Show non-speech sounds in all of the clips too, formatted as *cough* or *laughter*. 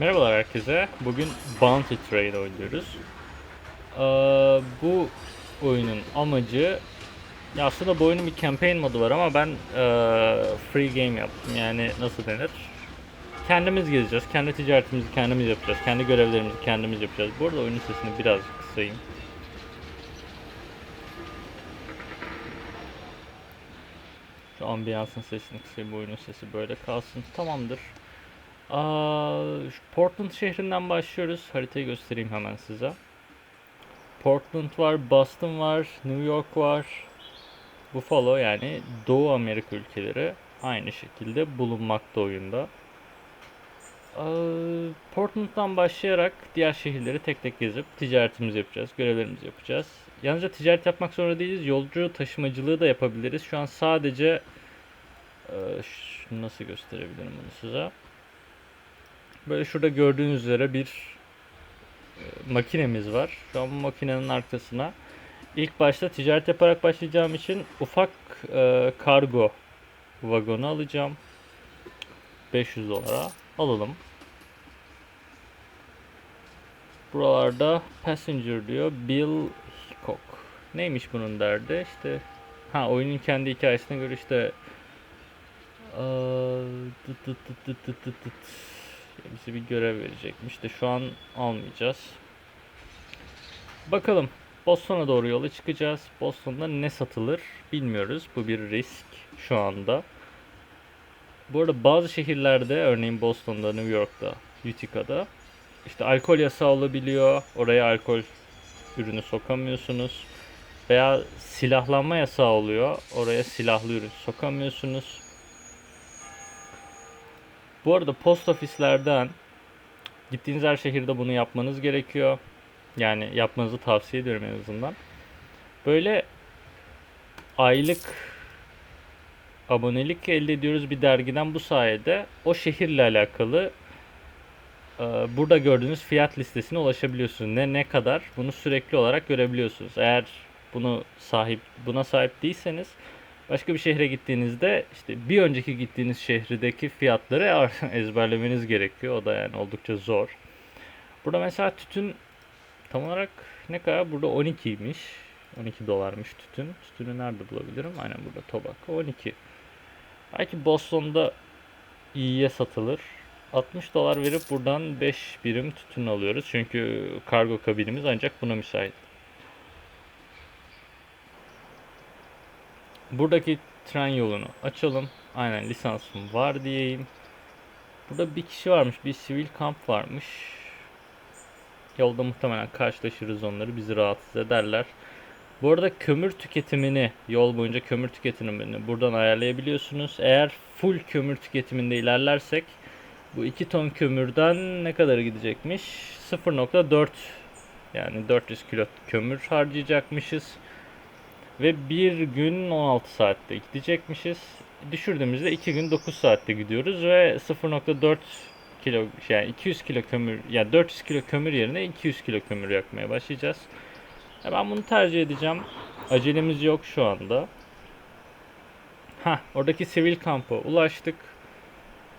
Merhabalar herkese. Bugün Bounty Trail oynuyoruz. Ee, bu oyunun amacı ya aslında bu oyunun bir campaign modu var ama ben ee, free game yaptım. Yani nasıl denir? Kendimiz gezeceğiz. Kendi ticaretimizi kendimiz yapacağız. Kendi görevlerimizi kendimiz yapacağız. Bu arada oyunun sesini birazcık kısayım. Şu ambiyansın sesini kısayım. Bu oyunun sesi böyle kalsın. Tamamdır. Portland şehrinden başlıyoruz. Haritayı göstereyim hemen size. Portland var, Boston var, New York var. Buffalo yani Doğu Amerika ülkeleri aynı şekilde bulunmakta oyunda. Portland'dan başlayarak diğer şehirleri tek tek gezip ticaretimizi yapacağız, görevlerimizi yapacağız. Yalnızca ticaret yapmak zorunda değiliz, yolcu taşımacılığı da yapabiliriz. Şu an sadece nasıl gösterebilirim bunu size? Böyle şurada gördüğünüz üzere bir e, makinemiz var. Şu an bu makinenin arkasına ilk başta ticaret yaparak başlayacağım için ufak e, kargo vagonu alacağım. 500 dolara alalım. Buralarda passenger diyor. Bill Hickok. Neymiş bunun derdi? İşte ha oyunun kendi hikayesine göre işte tıt tıt tıt tıt tıt tıt tıt. Bize bir görev verecekmiş de şu an almayacağız. Bakalım. Boston'a doğru yola çıkacağız. Boston'da ne satılır bilmiyoruz. Bu bir risk şu anda. Bu arada bazı şehirlerde örneğin Boston'da, New York'ta, Utica'da işte alkol yasağı olabiliyor. Oraya alkol ürünü sokamıyorsunuz. Veya silahlanma yasağı oluyor. Oraya silahlı ürün sokamıyorsunuz. Bu arada post ofislerden gittiğiniz her şehirde bunu yapmanız gerekiyor. Yani yapmanızı tavsiye ediyorum en azından. Böyle aylık abonelik elde ediyoruz bir dergiden bu sayede o şehirle alakalı e, burada gördüğünüz fiyat listesine ulaşabiliyorsunuz. Ne ne kadar bunu sürekli olarak görebiliyorsunuz. Eğer bunu sahip buna sahip değilseniz başka bir şehre gittiğinizde işte bir önceki gittiğiniz şehrideki fiyatları *laughs* ezberlemeniz gerekiyor. O da yani oldukça zor. Burada mesela tütün tam olarak ne kadar? Burada 12'ymiş. 12 dolarmış tütün. Tütünü nerede bulabilirim? Aynen burada tobacco 12. Belki Boston'da iyiye satılır. 60 dolar verip buradan 5 birim tütün alıyoruz. Çünkü kargo kabinimiz ancak buna müsait. Buradaki tren yolunu açalım. Aynen lisansım var diyeyim. Burada bir kişi varmış. Bir sivil kamp varmış. Yolda muhtemelen karşılaşırız onları. Bizi rahatsız ederler. Bu arada kömür tüketimini, yol boyunca kömür tüketimini buradan ayarlayabiliyorsunuz. Eğer full kömür tüketiminde ilerlersek bu 2 ton kömürden ne kadar gidecekmiş? 0.4 yani 400 kilo kömür harcayacakmışız. Ve bir gün 16 saatte gidecekmişiz. Düşürdüğümüzde 2 gün 9 saatte gidiyoruz ve 0.4 kilo yani 200 kilo kömür yani 400 kilo kömür yerine 200 kilo kömür yakmaya başlayacağız. Ya ben bunu tercih edeceğim. Acelemiz yok şu anda. Ha, oradaki sivil kampa ulaştık.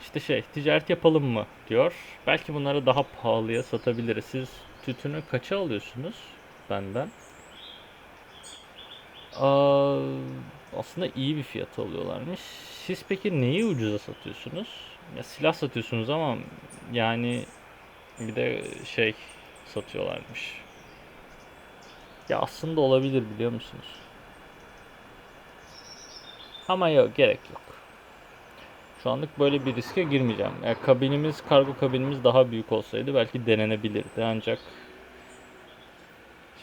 İşte şey, ticaret yapalım mı diyor. Belki bunları daha pahalıya satabiliriz. Siz tütünü kaça alıyorsunuz benden? Aslında iyi bir fiyat alıyorlarmış. Siz peki neyi ucuza satıyorsunuz? Ya silah satıyorsunuz ama yani bir de şey satıyorlarmış. Ya aslında olabilir biliyor musunuz? Ama yok gerek yok. Şu anlık böyle bir riske girmeyeceğim. Yani kabinimiz, kargo kabinimiz daha büyük olsaydı belki denenebilirdi ancak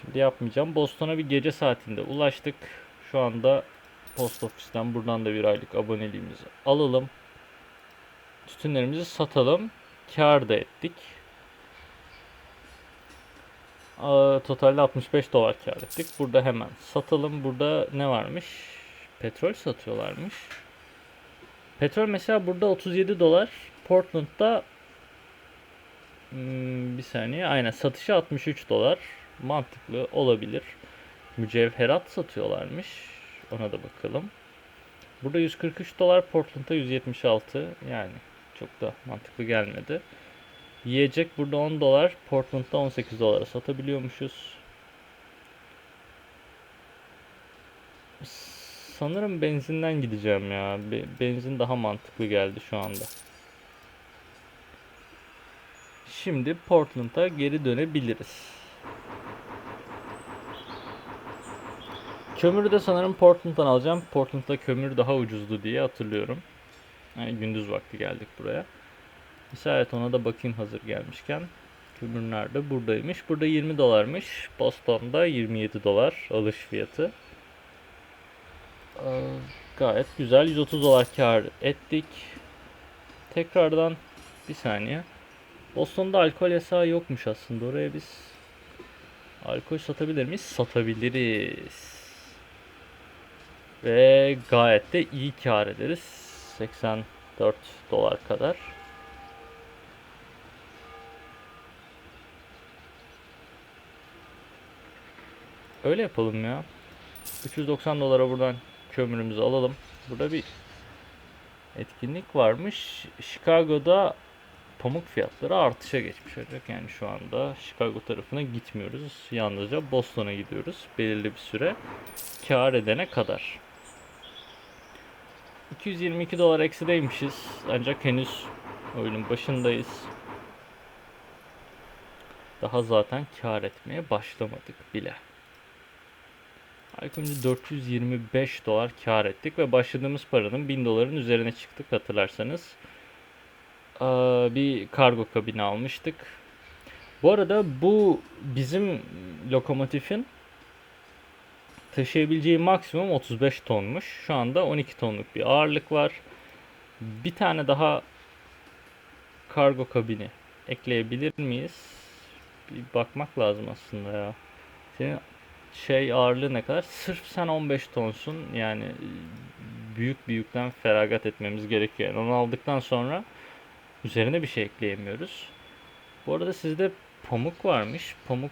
şimdi yapmayacağım. Boston'a bir gece saatinde ulaştık. Şu anda post ofisten buradan da bir aylık aboneliğimizi alalım. Tütünlerimizi satalım. Kar da ettik. Totalde 65 dolar kar ettik. Burada hemen satalım. Burada ne varmış? Petrol satıyorlarmış. Petrol mesela burada 37 dolar. Portland'da hmm, bir saniye. Aynen satışı 63 dolar. Mantıklı olabilir. Mücevherat satıyorlarmış. Ona da bakalım. Burada 143 dolar. Portland'da 176. Yani çok da mantıklı gelmedi. Yiyecek burada 10 dolar. Portland'da 18 dolara satabiliyormuşuz. Sanırım benzinden gideceğim ya. Be- benzin daha mantıklı geldi şu anda. Şimdi Portland'a geri dönebiliriz. Kömürü de sanırım Portland'dan alacağım. Portland'da kömür daha ucuzdu diye hatırlıyorum. Yani gündüz vakti geldik buraya. İşaret ona da bakayım hazır gelmişken. Kömür nerede? Buradaymış. Burada 20 dolarmış. Boston'da 27 dolar alış fiyatı. Ee, gayet güzel. 130 dolar kar ettik. Tekrardan bir saniye. Boston'da alkol yasağı yokmuş aslında. Oraya biz alkol satabilir miyiz? Satabiliriz. Ve gayet de iyi kar ederiz. 84 dolar kadar. Öyle yapalım ya. 390 dolara buradan kömürümüzü alalım. Burada bir etkinlik varmış. Chicago'da pamuk fiyatları artışa geçmiş olacak. Yani şu anda Chicago tarafına gitmiyoruz. Yalnızca Boston'a gidiyoruz. Belirli bir süre kar edene kadar. 222 dolar eksideymişiz. Ancak henüz oyunun başındayız. Daha zaten kar etmeye başlamadık bile. İlk önce 425 dolar kar ettik ve başladığımız paranın 1000 doların üzerine çıktık hatırlarsanız. Aa, bir kargo kabini almıştık. Bu arada bu bizim lokomotifin taşıyabileceği maksimum 35 tonmuş. Şu anda 12 tonluk bir ağırlık var. Bir tane daha kargo kabini ekleyebilir miyiz? Bir bakmak lazım aslında ya. Senin şey ağırlığı ne kadar? Sırf sen 15 tonsun. Yani büyük bir yükten feragat etmemiz gerekiyor. Yani onu aldıktan sonra üzerine bir şey ekleyemiyoruz. Bu arada sizde pamuk varmış. Pamuk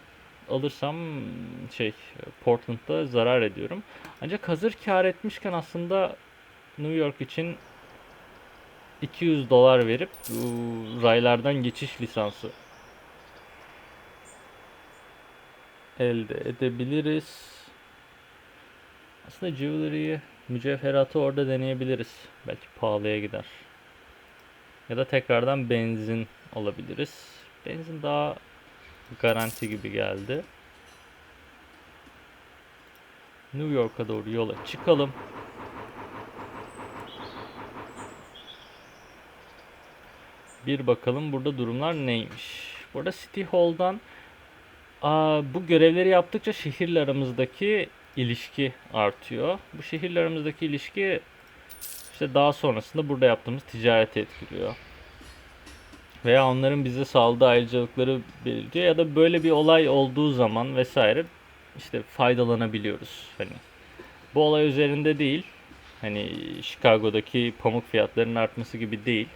alırsam şey Portland'da zarar ediyorum. Ancak hazır kar etmişken aslında New York için 200 dolar verip raylardan geçiş lisansı elde edebiliriz. Aslında jewelry'yi, mücevheratı orada deneyebiliriz. Belki pahalıya gider. Ya da tekrardan benzin alabiliriz. Benzin daha garanti gibi geldi. New York'a doğru yola çıkalım. Bir bakalım burada durumlar neymiş. Burada City Hall'dan bu görevleri yaptıkça şehirle aramızdaki ilişki artıyor. Bu şehirle aramızdaki ilişki işte daha sonrasında burada yaptığımız ticareti etkiliyor. Veya onların bize sağladığı ayrıcalıkları belirtiyor ya da böyle bir olay olduğu zaman vesaire işte faydalanabiliyoruz. Hani bu olay üzerinde değil. Hani Chicago'daki pamuk fiyatlarının artması gibi değil.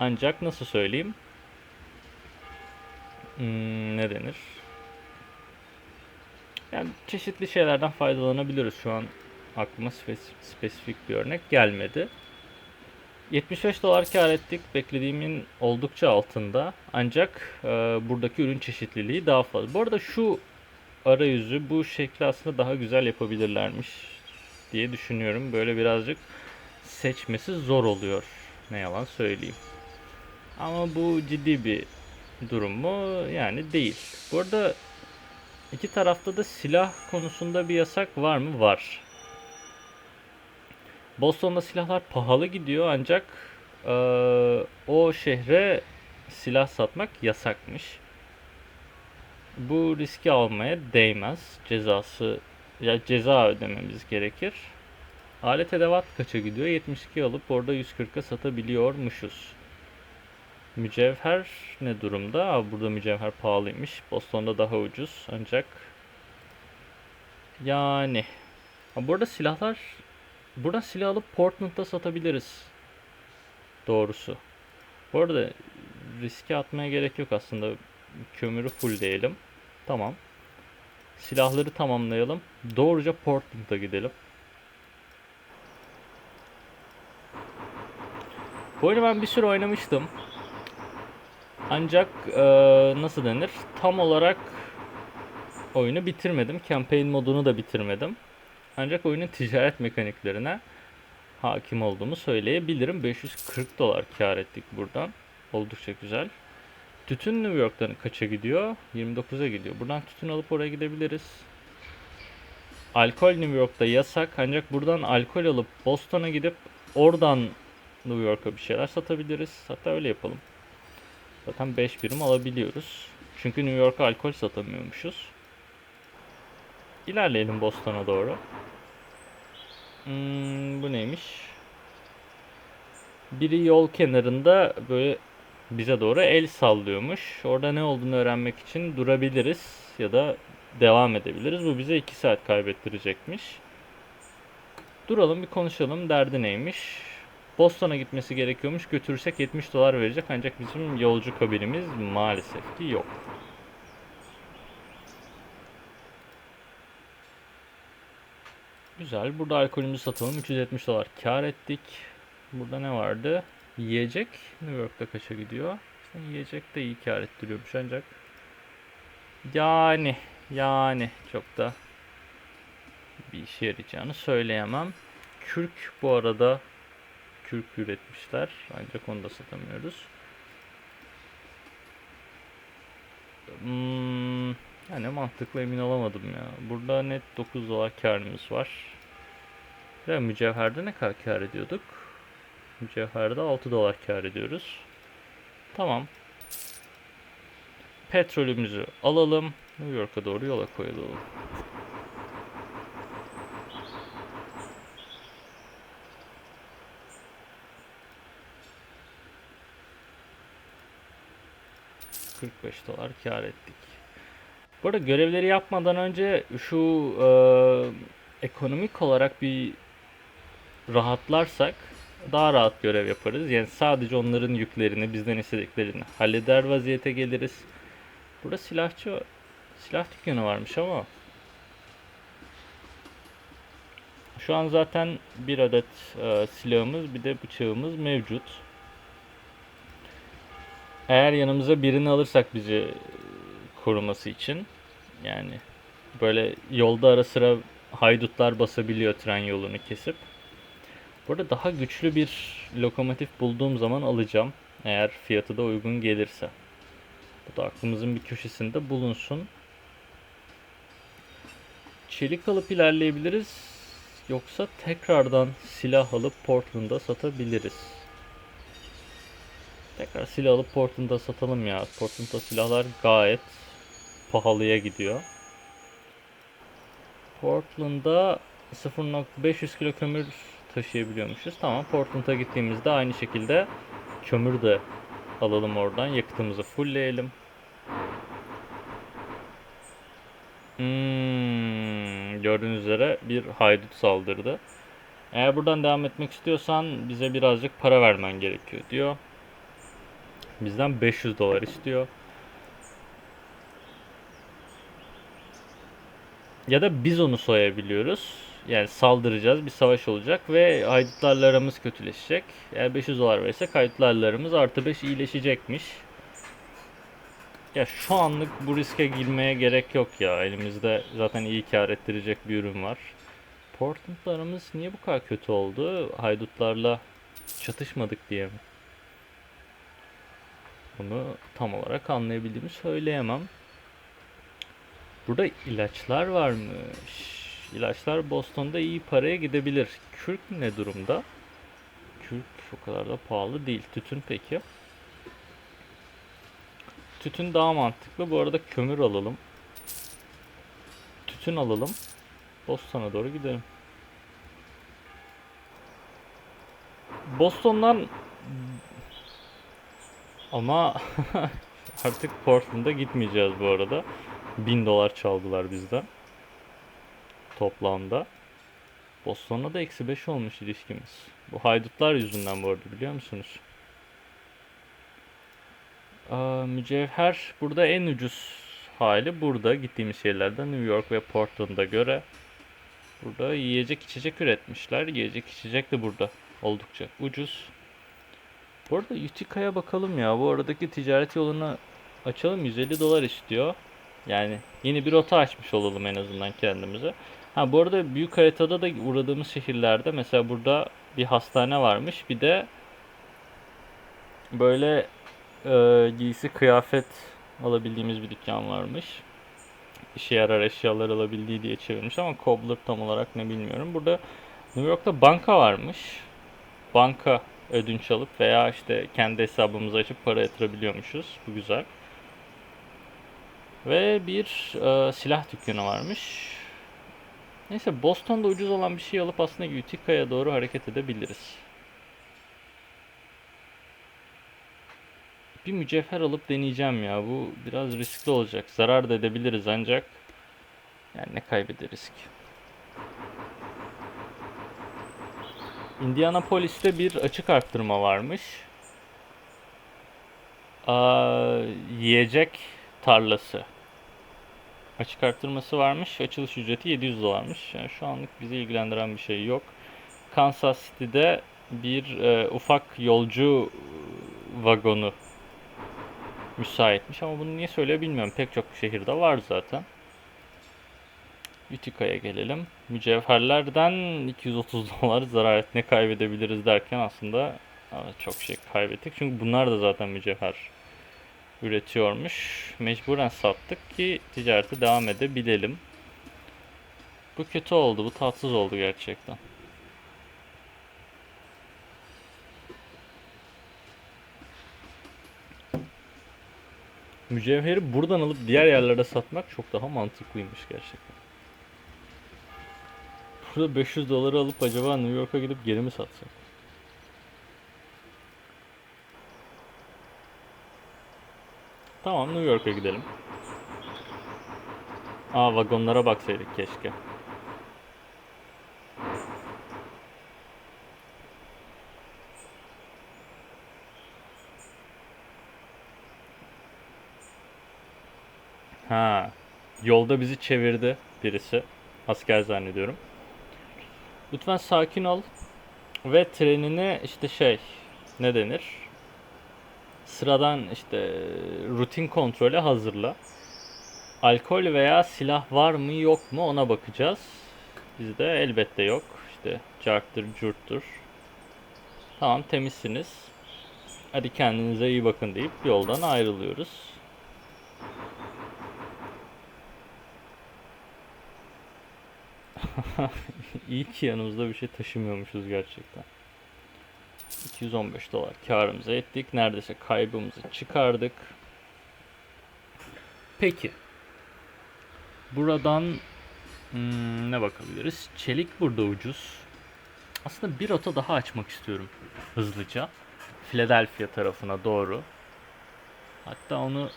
Ancak nasıl söyleyeyim? Hmm, ne denir? Yani çeşitli şeylerden faydalanabiliyoruz. Şu an aklıma spes- spesifik bir örnek gelmedi. 75 dolar kar ettik. Beklediğimin oldukça altında. Ancak e, buradaki ürün çeşitliliği daha fazla. Bu arada şu arayüzü, bu şekli aslında daha güzel yapabilirlermiş diye düşünüyorum. Böyle birazcık seçmesi zor oluyor. Ne yalan söyleyeyim. Ama bu ciddi bir durum mu? Yani değil. Bu arada iki tarafta da silah konusunda bir yasak var mı? Var. Boston'da silahlar pahalı gidiyor ancak e, o şehre silah satmak yasakmış. Bu riski almaya değmez. Cezası ya ceza ödememiz gerekir. Alet edevat kaça gidiyor? 72 alıp orada 140'a satabiliyormuşuz. Mücevher ne durumda? Aa, burada mücevher pahalıymış. Boston'da daha ucuz ancak yani ha, burada silahlar Buradan silah alıp Portland'da satabiliriz. Doğrusu. Bu arada riske atmaya gerek yok aslında. Kömürü full diyelim. Tamam. Silahları tamamlayalım. Doğruca Portland'a gidelim. Bu oyunu ben bir süre oynamıştım. Ancak e, nasıl denir? Tam olarak oyunu bitirmedim. Campaign modunu da bitirmedim. Ancak oyunun ticaret mekaniklerine hakim olduğumu söyleyebilirim. 540 dolar kar ettik buradan. Oldukça güzel. Tütün New York'tan kaça gidiyor? 29'a gidiyor. Buradan tütün alıp oraya gidebiliriz. Alkol New York'ta yasak ancak buradan alkol alıp Boston'a gidip oradan New York'a bir şeyler satabiliriz. Hatta öyle yapalım. Zaten 5 birim alabiliyoruz. Çünkü New York'a alkol satamıyormuşuz. İlerleyelim Boston'a doğru. Hmm, bu neymiş? Biri yol kenarında böyle bize doğru el sallıyormuş. Orada ne olduğunu öğrenmek için durabiliriz ya da devam edebiliriz. Bu bize 2 saat kaybettirecekmiş. Duralım bir konuşalım. Derdi neymiş? Boston'a gitmesi gerekiyormuş. Götürürsek 70 dolar verecek ancak bizim yolcu kabinimiz maalesef ki yok. Güzel. Burada alkolümüzü satalım. 370 dolar kar ettik. Burada ne vardı? Yiyecek. New York'ta kaça gidiyor? İşte yiyecek de iyi kar ettiriyormuş ancak. Yani yani çok da bir işe yarayacağını söyleyemem. Kürk bu arada kürk üretmişler. Ancak onu da satamıyoruz. Hmm, yani mantıklı emin olamadım ya. Burada net 9 dolar karımız var. Ve mücevherde ne kadar kar ediyorduk? Mücevherde 6 dolar kar ediyoruz. Tamam. Petrolümüzü alalım. New York'a doğru yola koyalım. ...45 dolar kar ettik. Bu arada görevleri yapmadan önce şu e, ekonomik olarak bir rahatlarsak daha rahat görev yaparız. Yani sadece onların yüklerini, bizden istediklerini halleder vaziyete geliriz. Burada silahçı silah dükkanı varmış ama şu an zaten bir adet e, silahımız bir de bıçağımız mevcut. Eğer yanımıza birini alırsak bizi koruması için yani böyle yolda ara sıra haydutlar basabiliyor tren yolunu kesip. Burada daha güçlü bir lokomotif bulduğum zaman alacağım. Eğer fiyatı da uygun gelirse. Bu da aklımızın bir köşesinde bulunsun. Çelik alıp ilerleyebiliriz. Yoksa tekrardan silah alıp Portland'a satabiliriz. Tekrar silah alıp Portland'a satalım ya. Portland'da silahlar gayet pahalıya gidiyor. Portland'da 0.500 kilo kömür taşıyabiliyormuşuz. Tamam Portland'a gittiğimizde aynı şekilde kömür de alalım oradan. Yakıtımızı fullleyelim. Hmm, gördüğünüz üzere bir haydut saldırdı. Eğer buradan devam etmek istiyorsan bize birazcık para vermen gerekiyor diyor. Bizden 500 dolar istiyor. Ya da biz onu soyabiliyoruz. Yani saldıracağız, bir savaş olacak ve haydutlarla aramız kötüleşecek. Eğer 500 dolar versek haydutlarla aramız artı 5 iyileşecekmiş. Ya şu anlık bu riske girmeye gerek yok ya. Elimizde zaten iyi kar ettirecek bir ürün var. Portland'la aramız niye bu kadar kötü oldu? Haydutlarla çatışmadık diye mi? Bunu tam olarak anlayabildiğimi söyleyemem. Burada ilaçlar varmış. İlaçlar Boston'da iyi paraya gidebilir. Kürk ne durumda? Kürk o kadar da pahalı değil. Tütün peki? Tütün daha mantıklı. Bu arada kömür alalım. Tütün alalım. Boston'a doğru gidelim. Boston'dan ama *laughs* artık Portland'a gitmeyeceğiz bu arada. 1000 dolar çaldılar bizden. Toplamda. Boston'la da eksi 5 olmuş ilişkimiz. Bu haydutlar yüzünden bu arada biliyor musunuz? Aa, mücevher burada en ucuz hali burada gittiğimiz şehirlerde New York ve Portland'a göre. Burada yiyecek içecek üretmişler. Yiyecek içecek de burada oldukça ucuz. Bu arada Utica'ya bakalım ya. Bu aradaki ticaret yolunu açalım. 150 dolar istiyor. Yani yeni bir rota açmış olalım en azından kendimize. Ha bu arada büyük haritada da uğradığımız şehirlerde mesela burada bir hastane varmış. Bir de böyle e, giysi kıyafet alabildiğimiz bir dükkan varmış. İşe yarar eşyalar alabildiği diye çevirmiş ama cobbler tam olarak ne bilmiyorum. Burada New York'ta banka varmış. Banka ödünç alıp veya işte kendi hesabımızı açıp para yatırabiliyormuşuz. Bu güzel. Ve bir e, silah dükkanı varmış. Neyse Boston'da ucuz olan bir şey alıp aslında Utica'ya doğru hareket edebiliriz. Bir mücevher alıp deneyeceğim ya. Bu biraz riskli olacak. Zarar da edebiliriz ancak yani ne kaybederiz ki? Indianapolis'te bir açık arttırma varmış. Aa, yiyecek tarlası. Açık arttırması varmış. Açılış ücreti 700 dolarmış. Yani şu anlık bizi ilgilendiren bir şey yok. Kansas City'de bir e, ufak yolcu e, vagonu müsaitmiş ama bunu niye söylüyor bilmiyorum. Pek çok şehirde var zaten. Utica'ya gelelim. Mücevherlerden 230 dolar zarar et ne kaybedebiliriz derken aslında çok şey kaybettik. Çünkü bunlar da zaten mücevher üretiyormuş. Mecburen sattık ki ticarete devam edebilelim. Bu kötü oldu. Bu tatsız oldu gerçekten. Mücevheri buradan alıp diğer yerlere satmak çok daha mantıklıymış gerçekten. Burada 500 doları alıp acaba New York'a gidip geri mi satsak? Tamam New York'a gidelim. Aa vagonlara baksaydık keşke. Ha, yolda bizi çevirdi birisi. Asker zannediyorum. Lütfen sakin ol ve trenini işte şey ne denir? Sıradan işte rutin kontrole hazırla. Alkol veya silah var mı yok mu ona bakacağız. Bizde elbette yok. İşte carttır curttur. Tamam temizsiniz. Hadi kendinize iyi bakın deyip yoldan ayrılıyoruz. *laughs* İyi ki yanımızda bir şey taşımıyormuşuz gerçekten. 215 dolar karımıza ettik. Neredeyse kaybımızı çıkardık. Peki. Buradan hmm, ne bakabiliriz? Çelik burada ucuz. Aslında bir rota daha açmak istiyorum hızlıca. Philadelphia tarafına doğru. Hatta onu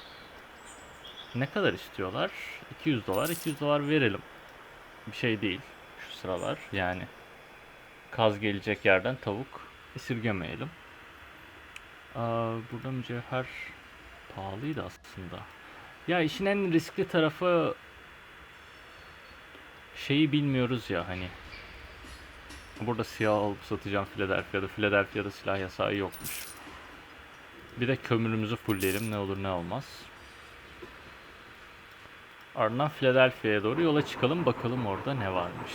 ne kadar istiyorlar? 200 dolar. 200 dolar verelim. Bir şey değil şu sıralar. Yani kaz gelecek yerden tavuk esirgemeyelim. Aa, burada mücevher pahalıydı aslında. Ya işin en riskli tarafı şeyi bilmiyoruz ya hani. Burada siyah alıp satacağım Philadelphia'da. Philadelphia'da silah yasağı yokmuş. Bir de kömürümüzü fullleyelim ne olur ne olmaz. Ardından Philadelphia'ya doğru yola çıkalım bakalım orada ne varmış.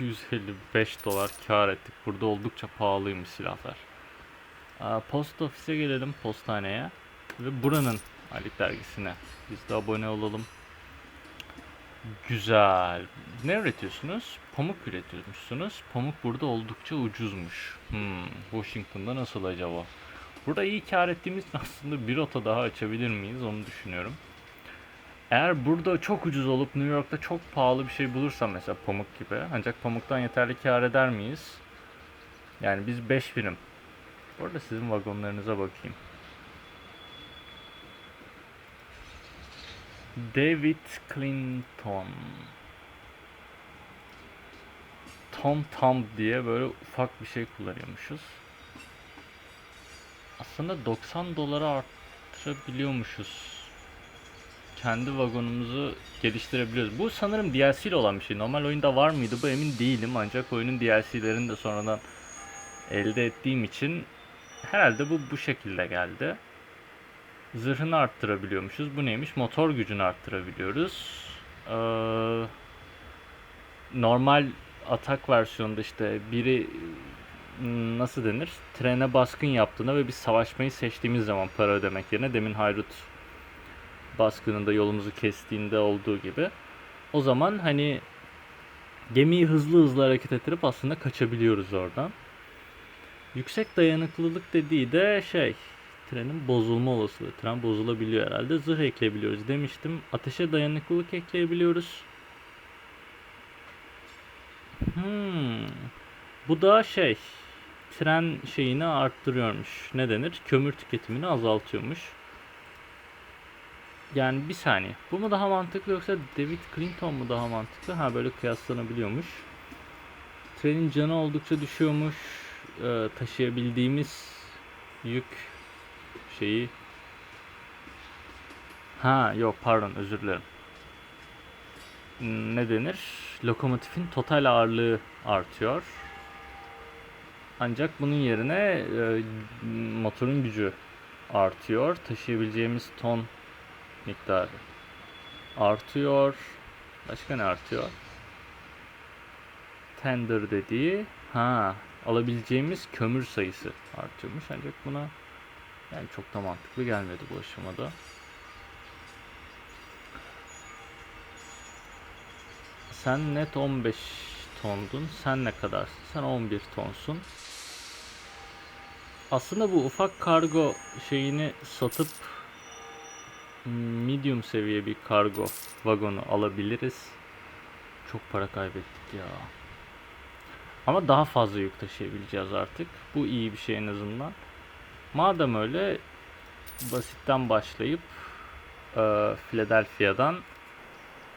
...655 dolar kar ettik. Burada oldukça pahalıymış silahlar. Aa, Posta ofise gelelim postaneye. Ve buranın aylık dergisine. Biz de abone olalım. Güzel. Ne üretiyorsunuz? Pamuk üretiyormuşsunuz. Pamuk burada oldukça ucuzmuş. Hmm, Washington'da nasıl acaba? Burada iyi kar ettiğimiz *laughs* aslında bir rota daha açabilir miyiz onu düşünüyorum. Eğer burada çok ucuz olup New York'ta çok pahalı bir şey bulursam mesela pamuk gibi ancak pamuktan yeterli kar eder miyiz? Yani biz 5 birim. Bu arada sizin vagonlarınıza bakayım. David Clinton. Tom Tom diye böyle ufak bir şey kullanıyormuşuz. Aslında 90 dolara arttırabiliyormuşuz kendi vagonumuzu geliştirebiliyoruz. Bu sanırım DLC ile olan bir şey. Normal oyunda var mıydı bu emin değilim. Ancak oyunun DLC'lerini de sonradan elde ettiğim için herhalde bu bu şekilde geldi. Zırhını arttırabiliyormuşuz. Bu neymiş? Motor gücünü arttırabiliyoruz. Ee, normal atak versiyonunda işte biri m, nasıl denir? Trene baskın yaptığında ve biz savaşmayı seçtiğimiz zaman para ödemek yerine demin Hayrut baskınında yolumuzu kestiğinde olduğu gibi o zaman hani gemiyi hızlı hızlı hareket ettirip aslında kaçabiliyoruz oradan. Yüksek dayanıklılık dediği de şey trenin bozulma olasılığı. Tren bozulabiliyor herhalde. Zırh ekleyebiliyoruz demiştim. Ateşe dayanıklılık ekleyebiliyoruz. Hmm. Bu da şey tren şeyini arttırıyormuş. Ne denir? Kömür tüketimini azaltıyormuş. Yani bir saniye. Bu mu daha mantıklı yoksa David Clinton mu daha mantıklı? Ha böyle kıyaslanabiliyormuş. Trenin canı oldukça düşüyormuş. Ee, taşıyabildiğimiz yük şeyi. Ha yok pardon özür dilerim. Ne denir? Lokomotifin total ağırlığı artıyor. Ancak bunun yerine e, motorun gücü artıyor. Taşıyabileceğimiz ton miktarı artıyor. Başka ne artıyor? Tender dediği ha alabileceğimiz kömür sayısı artıyormuş ancak buna yani çok da mantıklı gelmedi bu aşamada. Sen net 15 tondun. Sen ne kadarsın? Sen 11 tonsun. Aslında bu ufak kargo şeyini satıp medium seviye bir kargo vagonu alabiliriz. Çok para kaybettik ya. Ama daha fazla yük taşıyabileceğiz artık. Bu iyi bir şey en azından. Madem öyle basitten başlayıp e, Philadelphia'dan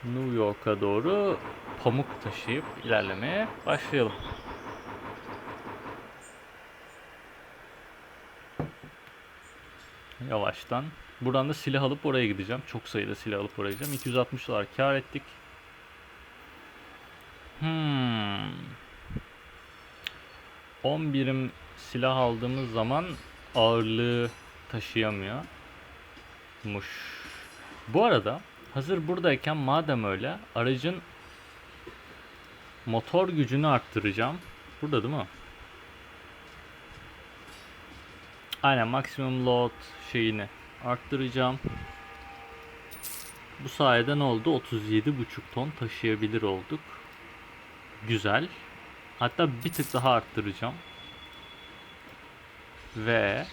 New York'a doğru pamuk taşıyıp ilerlemeye başlayalım. Yavaştan. Buradan da silah alıp oraya gideceğim. Çok sayıda silah alıp oraya gideceğim. 260 dolar kar ettik. Hmm. 10 birim silah aldığımız zaman ağırlığı taşıyamıyor. Muş. Bu arada hazır buradayken madem öyle aracın motor gücünü arttıracağım. Burada değil mi? Aynen maksimum load şeyini arttıracağım. Bu sayede ne oldu? 37,5 ton taşıyabilir olduk. Güzel. Hatta bir tık daha arttıracağım. Ve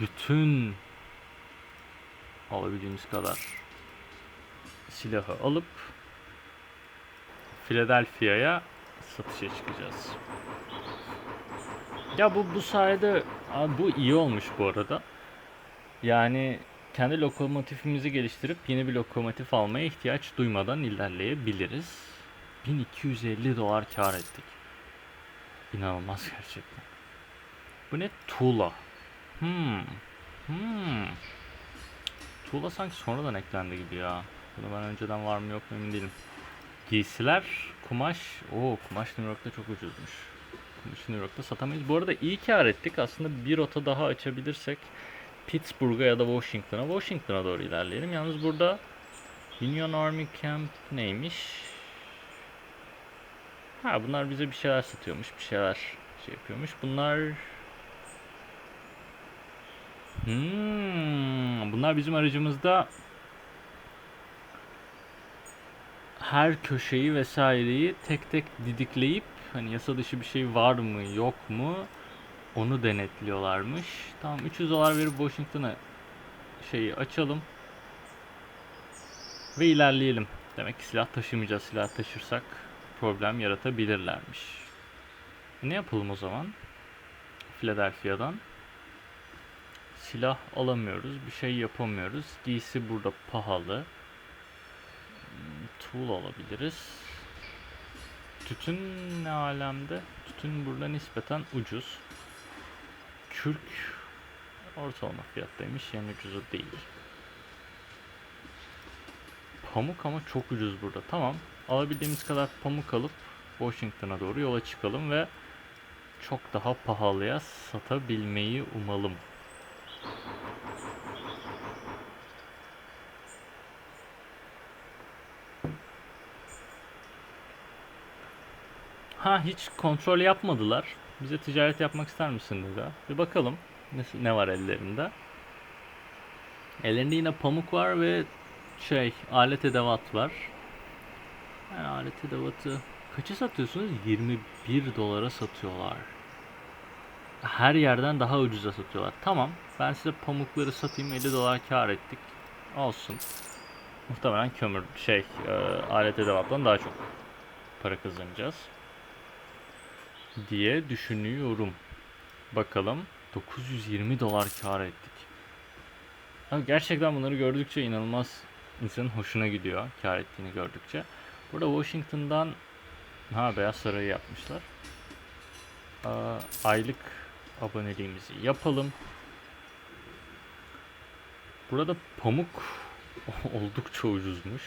bütün alabildiğimiz kadar silahı alıp Philadelphia'ya satışa çıkacağız. Ya bu bu sayede abi bu iyi olmuş bu arada. Yani kendi lokomotifimizi geliştirip yeni bir lokomotif almaya ihtiyaç duymadan ilerleyebiliriz. 1250 dolar kar ettik. İnanılmaz gerçekten. Bu ne? Tuğla. Hmm. Hmm. Tuğla sanki sonradan eklendi gibi ya. Bunu ben önceden var mı yok mu emin değilim. Giysiler, kumaş. Oo kumaş New York'ta çok ucuzmuş. New York'ta satamayız. Bu arada iyi kar ettik. Aslında bir rota daha açabilirsek Pittsburgh'a ya da Washington'a. Washington'a doğru ilerleyelim. Yalnız burada Union Army Camp neymiş? Ha bunlar bize bir şeyler satıyormuş. Bir şeyler şey yapıyormuş. Bunlar Hmm, bunlar bizim aracımızda her köşeyi vesaireyi tek tek didikleyip hani yasa dışı bir şey var mı yok mu onu denetliyorlarmış. Tamam 300 dolar verip Washington'a şeyi açalım ve ilerleyelim. Demek ki silah taşımayacağız. Silah taşırsak problem yaratabilirlermiş. Ne yapalım o zaman? Philadelphia'dan. Silah alamıyoruz. Bir şey yapamıyoruz. Giysi burada pahalı. Hmm, Tool alabiliriz. Tütün ne alemde? Tütün burada nispeten ucuz. Kürk ortalama fiyattaymış. Yani ucuzu değil. Pamuk ama çok ucuz burada. Tamam. Alabildiğimiz kadar pamuk alıp Washington'a doğru yola çıkalım ve çok daha pahalıya satabilmeyi umalım. Hiç kontrol yapmadılar. Bize ticaret yapmak ister misin dedi. Bir bakalım ne var ellerinde. Ellerinde yine pamuk var ve şey alet edevat var. Yani alet edevatı kaça satıyorsunuz? 21 dolara satıyorlar. Her yerden daha ucuza satıyorlar. Tamam ben size pamukları satayım 50 dolar kar ettik. Olsun. Muhtemelen kömür şey e, alet edevattan daha çok para kazanacağız diye düşünüyorum. Bakalım 920 dolar kar ettik. Abi gerçekten bunları gördükçe inanılmaz insanın hoşuna gidiyor kar ettiğini gördükçe. Burada Washington'dan ha Beyaz Sarayı yapmışlar. Aylık aboneliğimizi yapalım. Burada pamuk *laughs* oldukça ucuzmuş.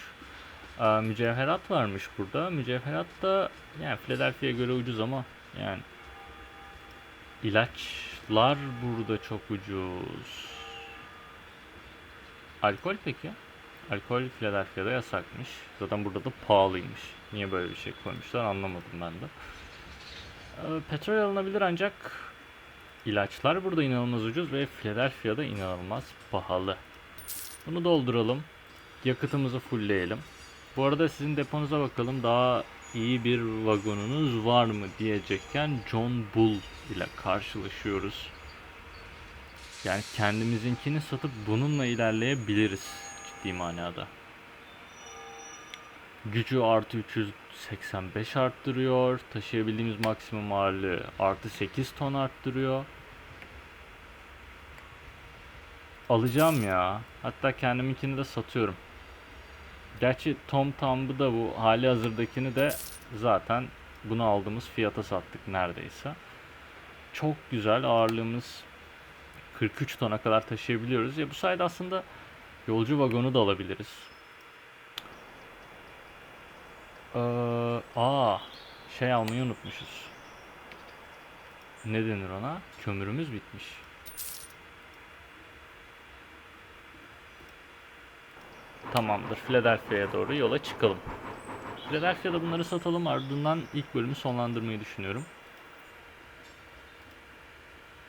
Mücevherat varmış burada. Mücevherat da yani Philadelphia'ya göre ucuz ama yani ilaçlar burada çok ucuz. Alkol peki? Alkol Philadelphia'da yasakmış. Zaten burada da pahalıymış. Niye böyle bir şey koymuşlar anlamadım ben de. Ee, petrol alınabilir ancak ilaçlar burada inanılmaz ucuz ve Philadelphia'da inanılmaz pahalı. Bunu dolduralım. Yakıtımızı fullleyelim. Bu arada sizin deponuza bakalım. Daha iyi bir vagonunuz var mı diyecekken John Bull ile karşılaşıyoruz. Yani kendimizinkini satıp bununla ilerleyebiliriz ciddi manada. Gücü artı 385 arttırıyor. Taşıyabildiğimiz maksimum ağırlığı artı 8 ton arttırıyor. Alacağım ya. Hatta kendiminkini de satıyorum. Gerçi Tom Thumb'ı da bu hali hazırdakini de zaten bunu aldığımız fiyata sattık neredeyse. Çok güzel ağırlığımız 43 tona kadar taşıyabiliyoruz. Ya bu sayede aslında yolcu vagonu da alabiliriz. Ee, aa şey almayı unutmuşuz. Ne denir ona? Kömürümüz bitmiş. Tamamdır. Philadelphia'ya doğru yola çıkalım. Philadelphia'da bunları satalım ardından ilk bölümü sonlandırmayı düşünüyorum.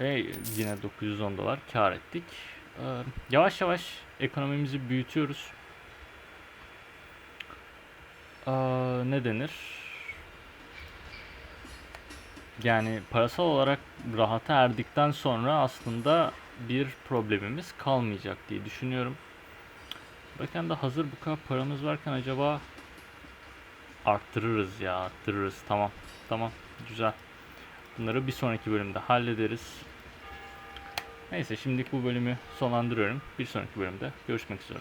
Ve yine 910 dolar kar ettik. Ee, yavaş yavaş ekonomimizi büyütüyoruz. Ee, ne denir? Yani parasal olarak rahata erdikten sonra aslında bir problemimiz kalmayacak diye düşünüyorum. Bakın da hazır bu kadar paramız varken acaba arttırırız ya arttırırız. Tamam tamam güzel. Bunları bir sonraki bölümde hallederiz. Neyse şimdilik bu bölümü sonlandırıyorum. Bir sonraki bölümde görüşmek üzere.